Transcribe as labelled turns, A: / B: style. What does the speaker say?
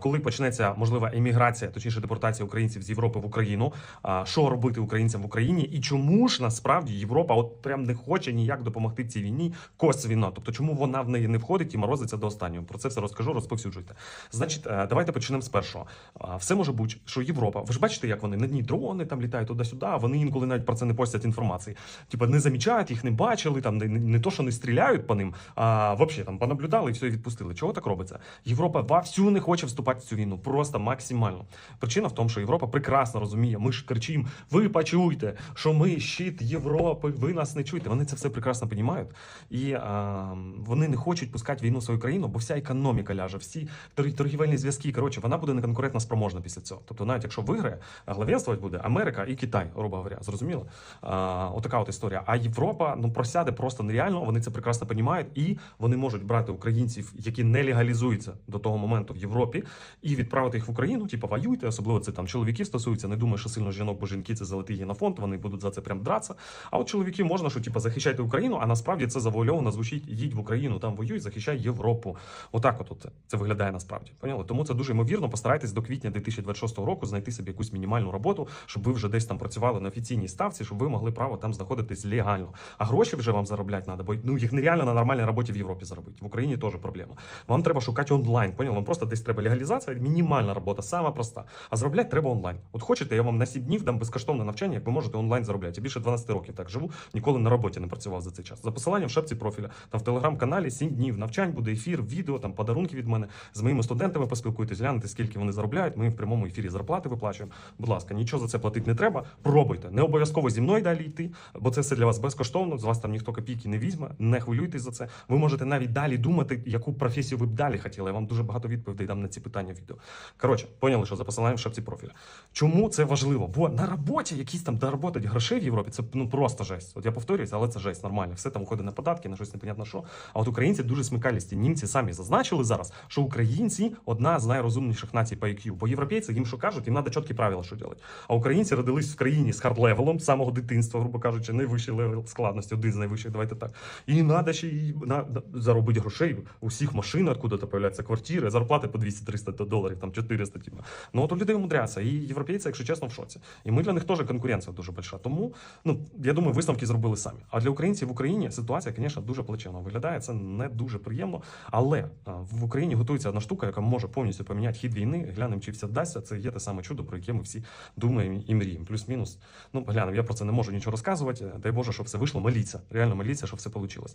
A: коли почнеться можлива еміграція, точніше депортація українців з Європи в Україну. Що робити українцям в Україні, і чому ж насправді Європа от прям не хоче ніяк допомогти цій війні косвіно? Тобто, чому вона в неї не входить і морозиться до останнього? Про це все розкажу, розповсюджуйте. Значить, е, давайте почнемо з першого. Все може бути, що Європа, ви ж бачите, як вони на дні дрони там літають туди-сюди. Вони інколи навіть про це не постять інформації. Типа не замічають, їх не бачили, там не, не то, що не стріляють по ним, а взагалі там понаблюдали і все відпустили. Чого так робиться? Європа вовсю не хоче вступати в цю війну, просто максимально. Причина в тому, що Європа прекрасно розуміє. Ми ж кричимо: ви почуйте, що ми щит Європи, ви нас не чуєте. Вони це все прекрасно розуміють. І а, вони не хочуть пускати війну в свою країну, бо вся економіка ляже, всі торгівельні зв'язки. Коротше, вона буде неконкурентно спроможна після цього. Тобто, навіть якщо виграє, главенствувати буде Америка і Китай, грубо говоря. Зрозуміло? А, отака от історія. А Європа ну просяде просто нереально. Вони це прекрасно розуміють, і вони можуть брати українців, які не легалізуються до того моменту в Європі, і відправити їх в Україну. Типу, воюйте, особливо це там чоловіків стосується. Не думаю, що сильно жінок, бо жінки це золотий генофонд, вони будуть за це прям дратися. А от чоловіки можна, що типу, захищайте Україну, а насправді це завуальовано звучить: їдь в Україну, там воюй, захищай Європу. Отак, от, от це виглядає насправді. Поняли? Тому це дуже ймовірно. Постарайтесь до квітня 2026 року знайти собі якусь мінімальну роботу, щоб ви вже десь там працювали на офіційній ставці, щоб ви могли право там знаходитись легально. А гроші вже вам заробляти треба, бо ну їх нереально на нормальній роботі в Європі заробити. В Україні теж проблема. Вам треба шукати онлайн. Поняли? Вам просто десь треба легалізація, мінімальна робота, сама проста. А заробляти треба онлайн. От хочете, я вам на 7 днів дам безкоштовне навчання, як ви можете онлайн заробляти. Я більше 12 років так живу, ніколи на роботі не працював за цей час. За посиланням в шапці профіля, там в телеграм-каналі 7 днів навчань, буде ефір, відео, там подарунки від мене. З моїми студентами поспілкуйтесь, глянете, скільки вони заробляють. Ми їм в прямому ефірі зарплати виплачуємо. Будь ласка, нічого за це платити не треба. Пробуйте. Не обов'язково зі мною далі йти, бо це все для вас безкоштовно. З вас там ніхто копійки не візьме. Не хвилюйтесь за це. Ви можете навіть далі думати, яку професію ви б далі хотіли. Я вам дуже багато відповідей дам на ці питання в відео. Коротше, поняли, що за посиланням в шапці профіля. Чому це важливо? Бо на роботі якісь там доработать грошей в Європі, це ну просто жесть. От я повторююся, але це жесть нормально. Все там уходить на податки, на щось непонятно що. А от українці дуже смикалісті. Німці самі зазначили зараз, що українці одна з найрозумніших націй по IQ. Бо європейці їм що кажуть, їм треба чіткі правила, що робити. А українці родились в країні з хард-левелом з самого дитинства, грубо кажучи, найвищий левел складності, один з найвищих, давайте так. І треба ще й на, заробити грошей. У всіх машин, откуда-то появляються квартири, зарплати по 200-300 доларів, там 400, типу. Ну от у людей умудряться. І європейці, якщо чесно, в шоці. І ми для них теж конкуренція дуже большая. Тому, ну, я думаю, висновки зробили самі. А для українців в Україні ситуація, звісно, дуже плачевно виглядає. Це не дуже приємно. Але в Україні готується одна штука, яка може повністю поміняти хід війни. Глянемо, чи все вдасться. Це є те саме чудо, про яке ми всі думаємо і мріємо. Плюс-мінус. Ну, глянемо, я про це не можу нічого розказувати. Дай Боже, щоб все вийшло. Моліться. Реально моліться, щоб все вийшло.